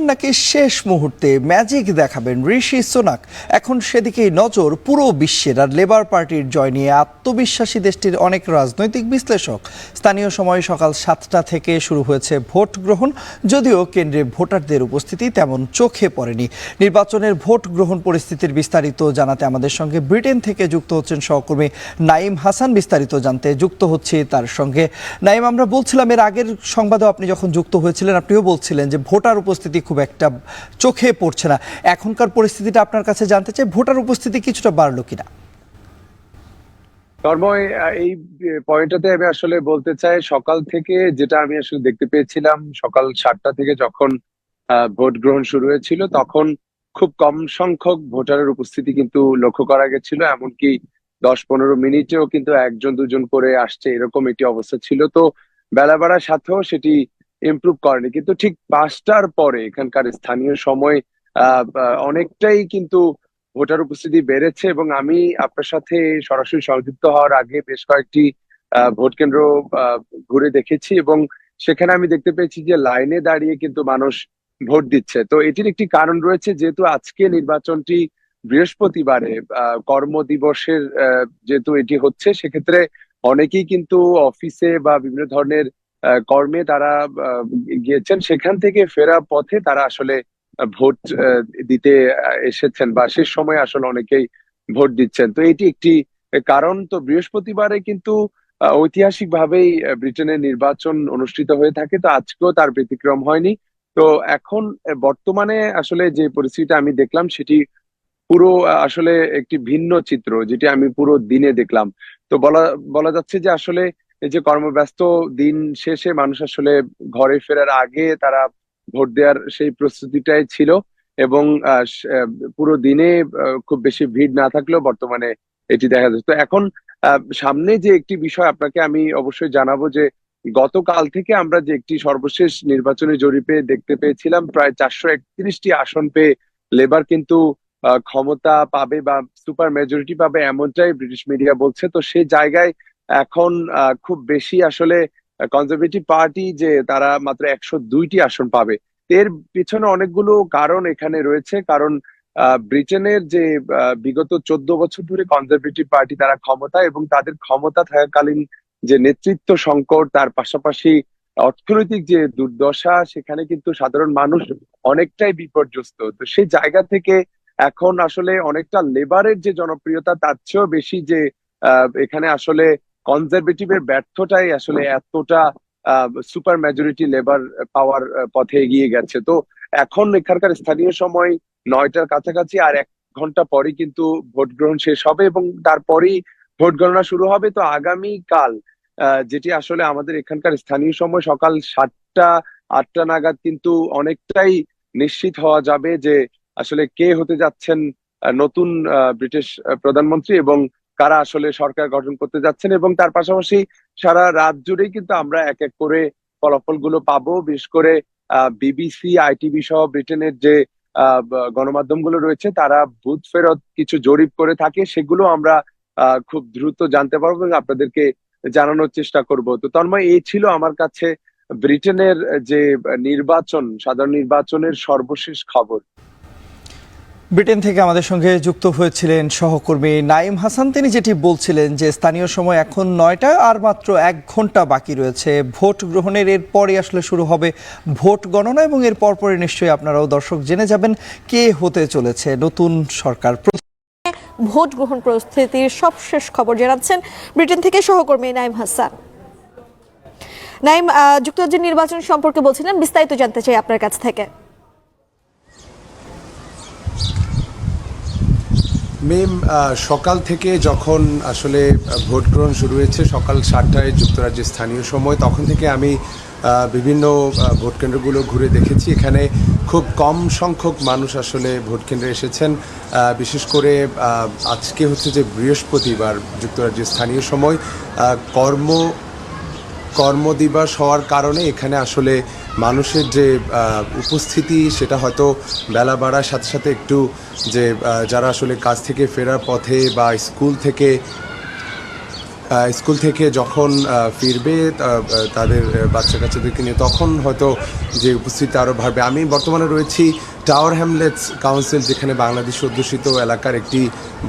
নাকি শেষ মুহূর্তে ম্যাজিক দেখাবেন ঋষি সোনাক। এখন সেদিকেই নজর পুরো বিশ্বের আর লেবার পার্টির জয় নিয়ে আত্মবিশ্বাসী দেশটির অনেক রাজনৈতিক বিশ্লেষক। স্থানীয় সময় সকাল সাতটা থেকে শুরু হয়েছে ভোট গ্রহণ, যদিও কেন্দ্রে ভোটারদের উপস্থিতি তেমন চোখে পড়েনি। নির্বাচনের ভোট গ্রহণ পরিস্থিতির বিস্তারিত জানাতে আমাদের সঙ্গে ব্রিটেন থেকে যুক্ত হচ্ছেন সহকর্মী নাইম হাসান। বিস্তারিত জানতে যুক্ত হচ্ছে তার সঙ্গে। নাইম আমরা বলছিলাম এর আগের সংবাদেও আপনি যখন যুক্ত হয়েছিলেন, আপনিও বলছিলেন যে ভোটার উপস্থিতি খুব একটা চোখে পড়ছে না। এখনকার পরিস্থিতিটা আপনার কাছে জানতে চাই, ভোটার উপস্থিতি কিছুটা বাড়লো কিনা? তন্ময়, এই পয়েন্টটাতে আমি আসলে বলতে চাই, সকাল থেকে যেটা আমি আসলে দেখতে পেয়েছিলাম, সকাল সাতটা থেকে যখন ভোট গ্রহণ শুরু হয়েছিল, তখন খুব কম সংখ্যক ভোটারের উপস্থিতি কিন্তু লক্ষ্য করা গেছিল, এমনকি দশ পনেরো মিনিটেও কিন্তু একজন দুজন করে আসছে, এরকম একটি অবস্থা ছিল। তো বেলা বাড়ার সাথেও সেটি ইমপ্রুভ করেনি। কিন্তু ঠিক পাঁচটার পরে এখানকার স্থানীয় সময় অনেকটাই কিন্তু ভোটার উপস্থিতি বেড়েছে এবং আমি আপনার সাথে সরাসরি সংযুক্ত হওয়ার আগে বেশ কয়েকটি ভোট কেন্দ্র ঘুরে দেখেছি এবং সেখানে আমি দেখতে পেয়েছি যে লাইনে দাঁড়িয়ে কিন্তু মানুষ ভোট দিচ্ছে। তো এটির একটি কারণ রয়েছে যেহেতু আজকে নির্বাচনটি বৃহস্পতিবারে কর্মদিবসের যেহেতু এটি হচ্ছে, সেক্ষেত্রে অনেকেই কিন্তু অফিসে বা বিভিন্ন ধরনের কর্মে তারা গিয়েছেন। সেখান থেকে ফেরা পথে তারা আসলে ভোট দিতে এসেছেন বা শেষ সময় আসলে অনেকেই ভোট দিচ্ছেন। তো এটি একটি কারণ। তো বৃহস্পতিবারে কিন্তু ঐতিহাসিক ভাবেই ব্রিটেনের নির্বাচন অনুষ্ঠিত হয়ে থাকে। তো আজকেও তার ব্যতিক্রম হয়নি। তো এখন বর্তমানে আসলে যে পরিস্থিতিটা আমি দেখলাম, সেটি পুরো আসলে একটি ভিন্ন চিত্র, যেটি আমি পুরো দিনে দেখলাম। তো বলা বলা যাচ্ছে যে আসলে এই যে কর্মব্যস্ত দিন শেষে মানুষ আসলে ঘরে ফেরার আগে তারা ভোট দেওয়ার সেই প্রস্তুতিটাই ছিল এবং পুরো দিনে খুব বেশি ভিড় না থাকলেও বর্তমানে এটি দেখা যাচ্ছে। তো এখন সামনে যে একটি বিষয় আপনাকে আমি অবশ্যই জানাব যে গতকাল থেকে আমরা যে একটি সর্বশেষ নির্বাচনী জরিপে দেখতে পেয়েছিলাম, প্রায় চারশো একত্রিশটি আসন পেয়ে লেবার কিন্তু ক্ষমতা পাবে বা সুপার মেজরিটি পাবে এমনটাই ব্রিটিশ মিডিয়া বলছে। তো সেই জায়গায় এখন খুব বেশি আসলে কনজারভেটিভ পার্টি যে তারা মাত্র একশো দুইটি আসন পাবে, এর পিছনে অনেকগুলো কারণ এখানে রয়েছে। কারণ ব্রিটেনের যে বিগত চোদ্দ বছর ধরে কনজারভেটিভ পার্টি তারা ক্ষমতা এবং তাদের ক্ষমতা থাকাকালীন যে নেতৃত্ব সংকট, তার পাশাপাশি অর্থনৈতিক যে দুর্দশা, সেখানে কিন্তু সাধারণ মানুষ অনেকটাই বিপর্যস্ত। তো সেই জায়গা থেকে এখন আসলে অনেকটা লেবারের যে জনপ্রিয়তা, তার চেয়েও বেশি যে এখানে আসলে কনজারভেটিভের ব্যর্থটাই আসলে এতটা সুপার মেজরিটি লেবার পাওয়ার পথে এগিয়ে গেছে। তো এখন এখানকার স্থানীয় সময় নয়টার কাছাকাছি আর এক ঘণ্টা পরে কিন্তু ভোট গ্রহণ শেষ হবে এবং তারপরেই ভোট গণনা শুরু হবে। তো আগামী কাল যেটি আসলে আমাদের এখানকার স্থানীয় সময় সকাল সাতটা, আটটা নাগাদ কিন্তু অনেকটাই নিশ্চিত হওয়া যাবে যে আসলে কে হতে যাচ্ছেন নতুন ব্রিটিশ প্রধানমন্ত্রী এবং কারা আসলে সরকার গঠন করতে যাচ্ছেন এবং তার পাশাপাশি সারা রাত জুড়েই কিন্তু আমরা এক এক করে ফলাফলগুলো পাবো। বিশেষ করে বিবিসি, আইটিভি সহ ব্রিটেনের যে গণমাধ্যমগুলো রয়েছে, তারা বুথ ফেরত কিছু জরিপ করে থাকে, সেগুলো আমরা খুব দ্রুত জানতে পারব এবং আপনাদেরকে জানানোর চেষ্টা করব। তো তন্ময়, এই ছিল আমার কাছে ব্রিটেনের যে নির্বাচন, সাধারণ নির্বাচনের সর্বশেষ খবর। ব্রিটেন থেকে আমাদের সঙ্গে যুক্ত হয়েছিলেন সহকর্মী নাইম হাসান। তিনি যেটি বলছিলেন যে, স্থানীয় সময় এখন নয়টা আর মাত্র এক ঘণ্টা বাকি রয়েছে। ভোট গ্রহণের এরপরই আসলে শুরু হবে ভোট গণনা এবং এর পরপরই নিশ্চয়ই আপনারাও দর্শক জেনে যাবেন কে হতে চলেছে। নতুন সরকার ভোট গ্রহণ পরিস্থিতির সবশেষ খবর জানাচ্ছেন ব্রিটেন থেকে সহকর্মী নাইম হাসান। নাইম যুক্তরাজ্যের নির্বাচন সম্পর্কে বলছিলেন, বিস্তারিত জানতে চাই আপনার কাছ থেকে। মেম সকাল থেকে যখন আসলে ভোট গ্রহণ শুরু হয়েছে, সকাল সাতটায় যুক্তরাজ্যের স্থানীয় সময়, তখন থেকে আমি বিভিন্ন ভোট কেন্দ্রগুলো ঘুরে দেখেছি। এখানে খুব কম সংখ্যক মানুষ আসলে ভোট কেন্দ্রে এসেছেন। বিশেষ করে আজকে হচ্ছে যে বৃহস্পতিবার যুক্তরাজ্যের স্থানীয় সময় কর্ম, কর্মদিবস হওয়ার কারণে এখানে আসলে মানুষের যে উপস্থিতি, সেটা হয়তো বেলা বাড়ার সাথে সাথে একটু যে যারা আসলে কাজ থেকে ফেরার পথে বা স্কুল থেকে স্কুল থেকে যখন ফিরবে তাদের বাচ্চা কাচ্চাদেরকে নিয়ে, তখন হয়তো যে উপস্থিতি আরও বাড়বে। আমি বর্তমানে রয়েছি টাওয়ার হ্যামলেটস কাউন্সিল, যেখানে বাংলাদেশ অধ্যুষিত এলাকার একটি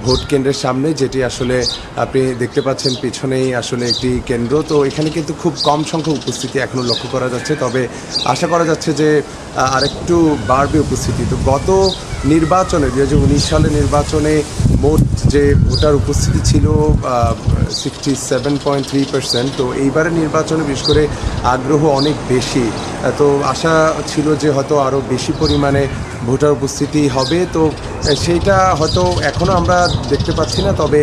ভোট কেন্দ্রের সামনে, যেটি আসলে আপনি দেখতে পাচ্ছেন পিছনেই আসলে একটি কেন্দ্র। তো এখানে কিন্তু খুব কম সংখ্যক উপস্থিতি এখনও লক্ষ্য করা যাচ্ছে। তবে আশা করা যাচ্ছে যে আরেকটু বাড়বে উপস্থিতি। তো গত নির্বাচনে দু হাজার উনিশ সালে নির্বাচনে মোট যে ভোটার উপস্থিতি ছিল sixty seven point three percent তো এইবারের নির্বাচনে বিশেষ করে আগ্রহ অনেক বেশি। তো আশা ছিল যে হয়তো আরও বেশি পরিমাণে ভোটার উপস্থিতি হবে, তো সেইটা হয়তো এখনও আমরা দেখতে পাচ্ছি না, তবে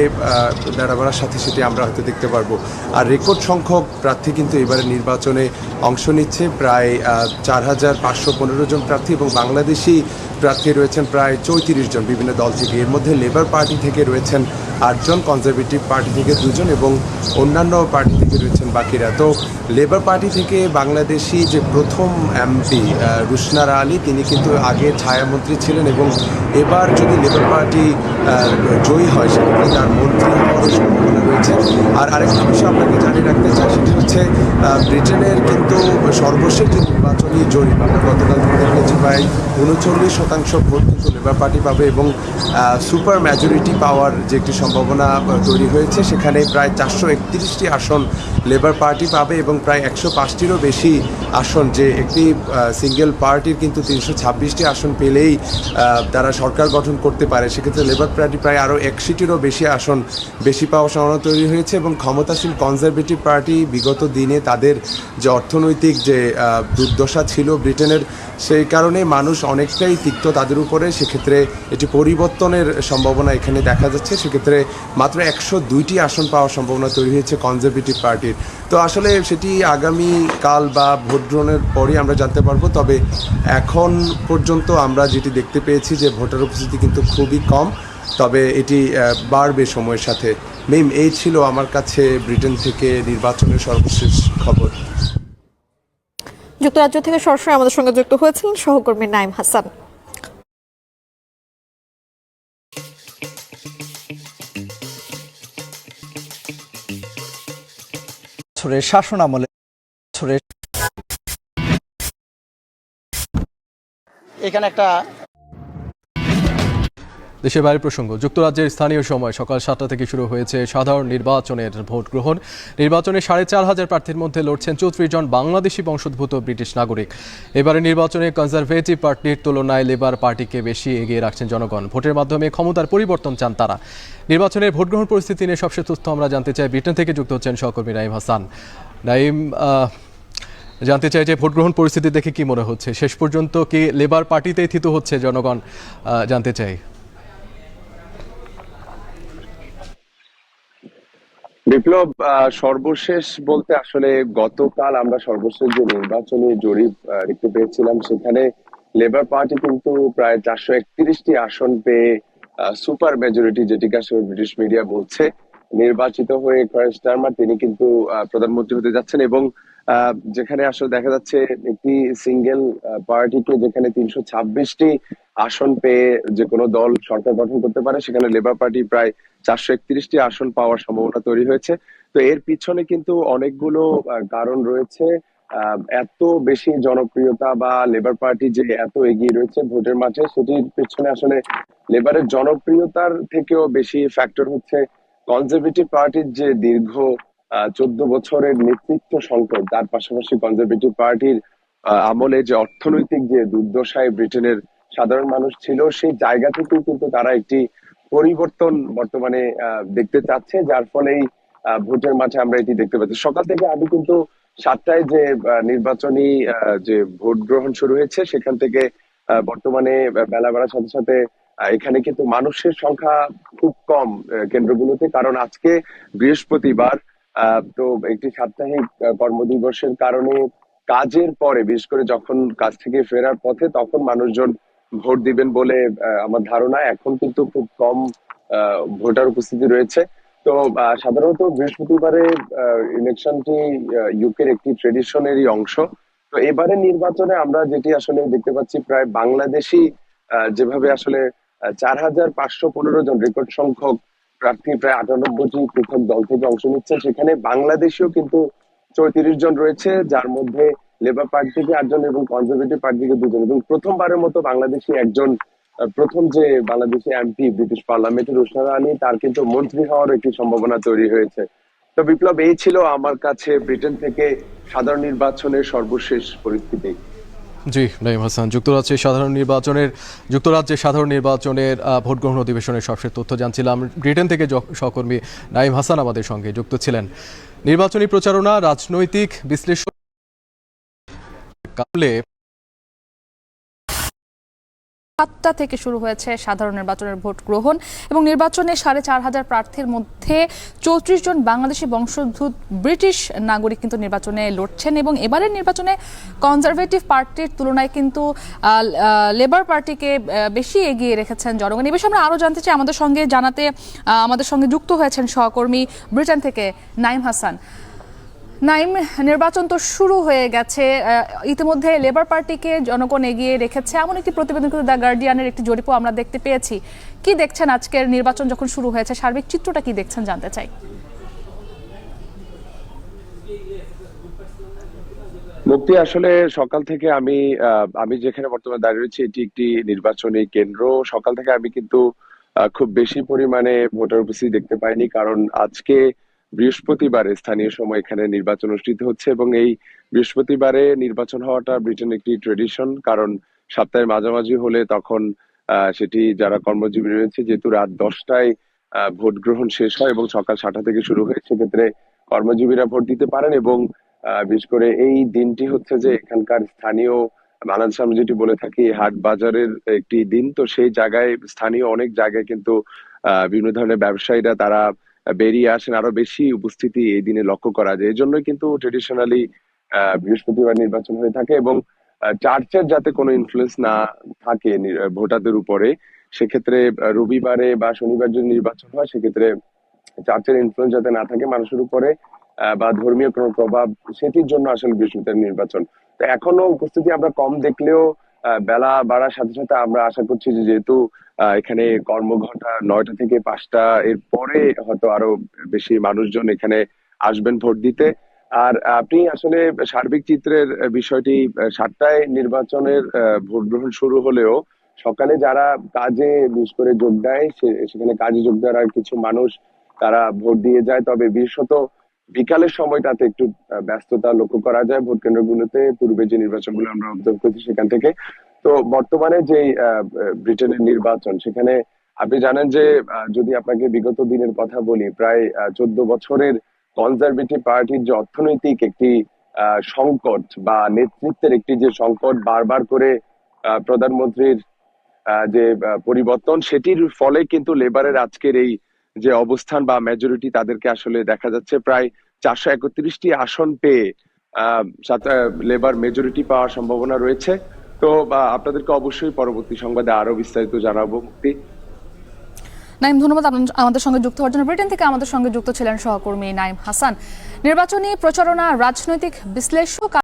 বেড়া বাড়ার সাথে সেটি আমরা হয়তো দেখতে পারব। আর রেকর্ড সংখ্যক প্রার্থী কিন্তু এবারে নির্বাচনে অংশ নিচ্ছে, প্রায় চার হাজার পাঁচশো পনেরো জন প্রার্থী এবং বাংলাদেশি প্রার্থী রয়েছেন প্রায় চৌত্রিশ জন বিভিন্ন দল থেকে। এর মধ্যে লেবার পার্টি থেকে রয়েছেন আটজন কনজারভেটিভ পার্টি থেকে দুজন এবং অন্যান্য পার্টি থেকে রয়েছেন বাকিরা। তো লেবার পার্টি থেকে বাংলাদেশি যে প্রথম এমপি রুশনারা আলী, তিনি কিন্তু আগে ছায়ামন্ত্রী ছিলেন এবং এবার যদি লেবার পার্টি জয়ী হয়, সেক্ষেত্রে তার মন্ত্রী রয়েছে আর আরেকটা বিষয় আপনাকে জানিয়ে রাখতে চাই, সেটি হচ্ছে ব্রিটেনের কিন্তু সর্বশেষ যে নির্বাচনী জরিপ, আমরা গতকাল দেখেছি প্রায় উনচল্লিশ শতাংশ ভোট কিন্তু লেবার পার্টি পাবে এবং সুপার মেজরিটি পাওয়ার যে একটি সম্ভাবনা তৈরি হয়েছে, সেখানে প্রায় চারশো একত্রিশটি আসন লেবার পার্টি পাবে এবং প্রায় একশো পাঁচটিরও বেশি আসন যে একটি সিঙ্গেল পার্টির কিন্তু তিনশো ছাব্বিশটি আসন পেলেই তারা সরকার গঠন করতে পারে। সেক্ষেত্রে লেবার পার্টি প্রায় আরও একশিটিরও বেশি আসন বেশি পাওয়ার সম্ভাবনা তৈরি হয়েছে এবং ক্ষমতাসীন কনজারভেটিভ পার্টি বিগত দিনে তাদের যে অর্থনৈতিক যে দুর্দশা ছিল ব্রিটেনের, সেই কারণে মানুষ অনেকটাই তিক্ত তাদের উপরে। সেক্ষেত্রে এটি পরিবর্তনের সম্ভাবনা এখানে দেখা যাচ্ছে। সেক্ষেত্রে মাত্র একশো দুইটি আসন পাওয়ার সম্ভাবনা তৈরি হয়েছে কনজারভেটিভ পার্টির তো আসলে সেটি আগামী কাল বা ভোট গ্রহণের পরই আমরা জানতে পারব তবে এখন পর্যন্ত আমরা যেটি দেখতে পেয়েছি যে ভোটার উপস্থিতি কিন্তু খুবই কম তবে এটি আহ, বাড়বে সময়ের সাথে। মিম এই ছিল আমার কাছে ব্রিটেন থেকে নির্বাচনের সর্বশেষ খবর। যুক্তরাজ্য থেকে সরাসরি আমাদের সঙ্গে যুক্ত হয়েছিলেন সহকর্মী নাইম হাসান। শাসন আমলে এখানে একটা দেশের বাইরের প্রসঙ্গ, যুক্তরাজ্যের স্থানীয় সময় সকাল সাতটা থেকে শুরু হয়েছে সাধারণ নির্বাচনের ভোট গ্রহণ। নির্বাচনে সাড়ে চার হাজার প্রার্থীর মধ্যে লড়ছেন চৌত্রিশ জন বাংলাদেশি বংশোদ্ভূত ব্রিটিশ নাগরিক। এবারে নির্বাচনে কনজারভেটিভ পার্টির তুলনায় লেবার পার্টিকে বেশি এগিয়ে রাখছেন জনগণ। ভোটের মাধ্যমে ক্ষমতার পরিবর্তন চান তারা। নির্বাচনের ভোট গ্রহণ পরিস্থিতি নিয়ে সবশেষ তথ্য আমরা জানতে চাই। ব্রিটেন থেকে যুক্ত হচ্ছেন সহকর্মী নাইম হাসান। নাইম জানতে চাই যে ভোট গ্রহণ পরিস্থিতি দেখে কি মনে হচ্ছে? শেষ পর্যন্ত কি লেবার পার্টিতেই থিত হচ্ছে জনগণ? জানতে চাই। বিপ্লব সর্বশেষ বলতে আসলে গতকাল আমরা সর্বশেষ যে নির্বাচনী জরিপ দেখতে পেয়েছিলাম, সেখানে লেবার পার্টি কিন্তু প্রায় চারশো একত্রিশটি আসন পেয়ে সুপার মেজরিটি যেটিকে আসলে ব্রিটিশ মিডিয়া বলছে। নির্বাচিত হয়ে ক্রাইস স্টারমার তিনি কিন্তু প্রধানমন্ত্রী হতে যাচ্ছেন এবং যেখানে আসলে দেখা যাচ্ছে একটি সিঙ্গেল পার্টিকে যেখানে তিনশো ছাব্বিশটি আসন পেয়ে যে কোনো দল সরকার গঠন করতে পারে, সেখানে লেবার পার্টি প্রায় চারশো একত্রিশটি আসন পাওয়ার সম্ভাবনা তৈরি হয়েছে। তো এর পিছনে কিন্তু অনেকগুলো কারণ রয়েছে। এত বেশি জনপ্রিয়তা বা লেবার পার্টি যে এত এগিয়ে রয়েছে ভোটের মাঠে, সেটির পিছনে আসলে লেবারের জনপ্রিয়তার থেকেও বেশি ফ্যাক্টর হচ্ছে কনজারভেটিভ পার্টির যে দীর্ঘ চোদ্দ বছরের নেতৃত্ব সংকট, তার পাশাপাশি কনজারভেটিভ পার্টির আমলে যে অর্থনৈতিক যে দুর্দশায় ব্রিটেনের সাধারণ মানুষ ছিল, সেই জায়গা থেকেই কিন্তু তারা একটি পরিবর্তন বর্তমানে দেখতে চাচ্ছে, যার ফলেই ভোটের মাঠে আমরা এটি দেখতে পাচ্ছি। সকাল থেকে আমি কিন্তু সাতটায় যে নির্বাচনী যে ভোট গ্রহণ শুরু হয়েছে, সেখান থেকে বর্তমানে বেলা বাড়ার সাথে সাথে এখানে কিন্তু মানুষের সংখ্যা খুব কম কেন্দ্রগুলোতে। কারণ আজকে বৃহস্পতিবার তো একটি সাপ্তাহিক কর্মদিবসের কারণে কাজের পরে, বিশেষ করে যখন কাজ থেকে ফেরার পথে, তখন মানুষজন ভোট দিবেন বলে আমার ধারণা। এখন কিন্তু খুব কম ভোটার উপস্থিতি রয়েছে। তো সাধারণত বৃহস্পতিবারে ইলেকশনটি ইউকের একটি ট্রেডিশনেরই অংশ। তো এবারে নির্বাচনে আমরা যেটি আসলে দেখতে পাচ্ছি, প্রায় বাংলাদেশি যেভাবে আসলে চার হাজার পাঁচশো পনেরো জন রেকর্ড সংখ্যক প্রার্থী, প্রায় আটানব্বইটি পৃথক দল থেকে অংশ নিচ্ছেন সেখানে বাংলাদেশেও কিন্তু চৌত্রিশ জন রয়েছে, যার মধ্যে লেবার পার্টি থেকে আটজন এবং কনজারভেটিভ পার্টি থেকে দুজন। এবং প্রথমবারের মতো বাংলাদেশি একজন প্রথম যে বাংলাদেশি এমপি ব্রিটিশ পার্লামেন্টের রোশনা রানী তার কিন্তু মন্ত্রী হওয়ার একটি সম্ভাবনা তৈরি হয়েছে। তো বিপ্লব, এই ছিল আমার কাছে ব্রিটেন থেকে সাধারণ নির্বাচনের সর্বশেষ পরিস্থিতি। জি নাইম হাসান যুক্তরাজ্যের সাধারণ নির্বাচনের যুক্তরাজ্যের সাধারণ নির্বাচনের ভোট গ্রহণ অধিবেশনের সবশেষ তথ্য জানছিলাম। ব্রিটেন থেকে সহকর্মী নাইম হাসান আমাদের সঙ্গে যুক্ত ছিলেন। নির্বাচনী প্রচারণা, রাজনৈতিক বিশ্লেষণ কাবলে সাতটা থেকে শুরু হয়েছে সাধারণ নির্বাচনের ভোট গ্রহণ এবং নির্বাচনে সাড়ে চার হাজার প্রার্থীর মধ্যে চৌত্রিশ জন বাংলাদেশি বংশোদ্ভূত ব্রিটিশ নাগরিক কিন্তু নির্বাচনে লড়ছেন এবং এবারের নির্বাচনে কনজারভেটিভ পার্টির তুলনায় কিন্তু লেবার পার্টিকে বেশি এগিয়ে রেখেছেন জনগণ। এ বিষয়ে আমরা আরও জানতে চাই। আমাদের সঙ্গে জানাতে আমাদের সঙ্গে যুক্ত হয়েছেন সহকর্মী ব্রিটেন থেকে নাইম হাসান। নাইম, নির্বাচন তো শুরু হয়ে গেছে। ইতিমধ্যে লেবার পার্টিকে জনগণ এগিয়ে রেখেছে। এমন একটি প্রতিবেদন কিন্তু দ্য গার্ডিয়ানের একটি জরিপও আমরা দেখতে পেয়েছি। কি দেখছেন আজকের নির্বাচন যখন শুরু হয়েছে? সার্বিক চিত্রটা কি দেখছেন জানতে চাই। মুক্তি, আসলে সকাল থেকে আমি আমি যেখানে বর্তমানে দাঁড়িয়ে রয়েছি, এটি একটি নির্বাচনী কেন্দ্র। সকাল থেকে আমি কিন্তু খুব বেশি পরিমাণে ভোটার উপস্থিতি দেখতে পাইনি, কারণ আজকে বৃহস্পতিবারে স্থানীয় সময় এখানে নির্বাচন অনুষ্ঠিত হচ্ছে এবং এই বৃহস্পতিবারে নির্বাচন হওয়াটা ব্রিটেন একটি ট্রেডিশন কারণ সপ্তাহের মাঝামাঝি হলে তখন সেটি যারা কর্মজীবী রয়েছে, যেহেতু রাত দশটায় ভোট গ্রহণ শেষ হয় এবং সকাল সাতটা থেকে শুরু হয় সেক্ষেত্রে কর্মজীবীরা ভোট দিতে পারেন এবং বিশেষ করে এই দিনটি হচ্ছে যে এখানকার স্থানীয় বাংলাদেশ আমরা যেটি বলে থাকি, হাট বাজারের একটি দিন। তো সেই জায়গায় স্থানীয় অনেক জায়গায় কিন্তু বিভিন্ন ধরনের ব্যবসায়ীরা তারা বেরিয়ে আসেন আরও বেশি উপস্থিতি এই দিনে লক্ষ্য করা যায়। এই জন্যই কিন্তু ট্রেডিশনালি বৃহস্পতিবার নির্বাচন হয়ে থাকে এবং চার্চের যাতে কোনো ইনফ্লুয়েন্স না থাকে ভোটারদের উপরে, সেক্ষেত্রে রবিবারে বা শনিবার যদি নির্বাচন হয়, সেক্ষেত্রে চার্চের ইনফ্লুয়েন্স যাতে না থাকে মানুষের উপরে বা ধর্মীয় কোনো প্রভাব, সেটির জন্য আসলে বৃহস্পতিবার নির্বাচন। তো এখনও উপস্থিতি আমরা কম দেখলেও বেলা বাড়ার সাথে সাথে আমরা আশা করছি যে যেহেতু এখানে কর্মঘণ্টা নয়টা থেকে পাঁচটা এর পরে হয়তো আরও বেশি মানুষজন এখানে আসবেন ভোট দিতে। আর আপনি আসলে সার্বিক চিত্রের বিষয়টি সাতটায় নির্বাচনের ভোট গ্রহণ শুরু হলেও সকালে যারা কাজে বিশেষ করে যোগ দেয় সেখানে কাজে যোগ দেওয়ার কিছু মানুষ তারা ভোট দিয়ে যায়। তবে বিশেষত বিকালের সময়টাতে একটু ব্যস্ততা লক্ষ্য করা যায় ভোট কেন্দ্রগুলোতে পূর্বে যে নির্বাচনগুলো আমরা অবজার্ভ করেছি সেখান থেকে। তো বর্তমানে যে ব্রিটেনের নির্বাচন সেখানে আপনি জানেন যে যদি আপনাকে বিগত দিনের কথা বলি প্রায় চোদ্দ বছরের কনজারভেটিভ পার্টির যে অর্থনৈতিক একটি আহ, সংকট বা নেতৃত্বের একটি যে সংকট বারবার করে আহ, প্রধানমন্ত্রীর আহ, যে পরিবর্তন সেটির ফলে কিন্তু লেবারের আজকের এই যে অবস্থান বা মেজরিটি তাদেরকে আসলে দেখা যাচ্ছে। প্রায় চারশো একত্রিশটি আসন পেয়ে লেবার মেজরিটি পাওয়ার সম্ভাবনা রয়েছে। তো আপনাদেরকে অবশ্যই পরবর্তী সংবাদে আরও বিস্তারিত জানাব, মুক্তি। নাইম, ধন্যবাদ আমাদের সঙ্গে যুক্ত হওয়ার জন্য। ব্রিটেন থেকে আমাদের সঙ্গে যুক্ত ছিলেন সহকর্মী নাইম হাসান। নির্বাচনী প্রচারণা, রাজনৈতিক বিশ্লেষক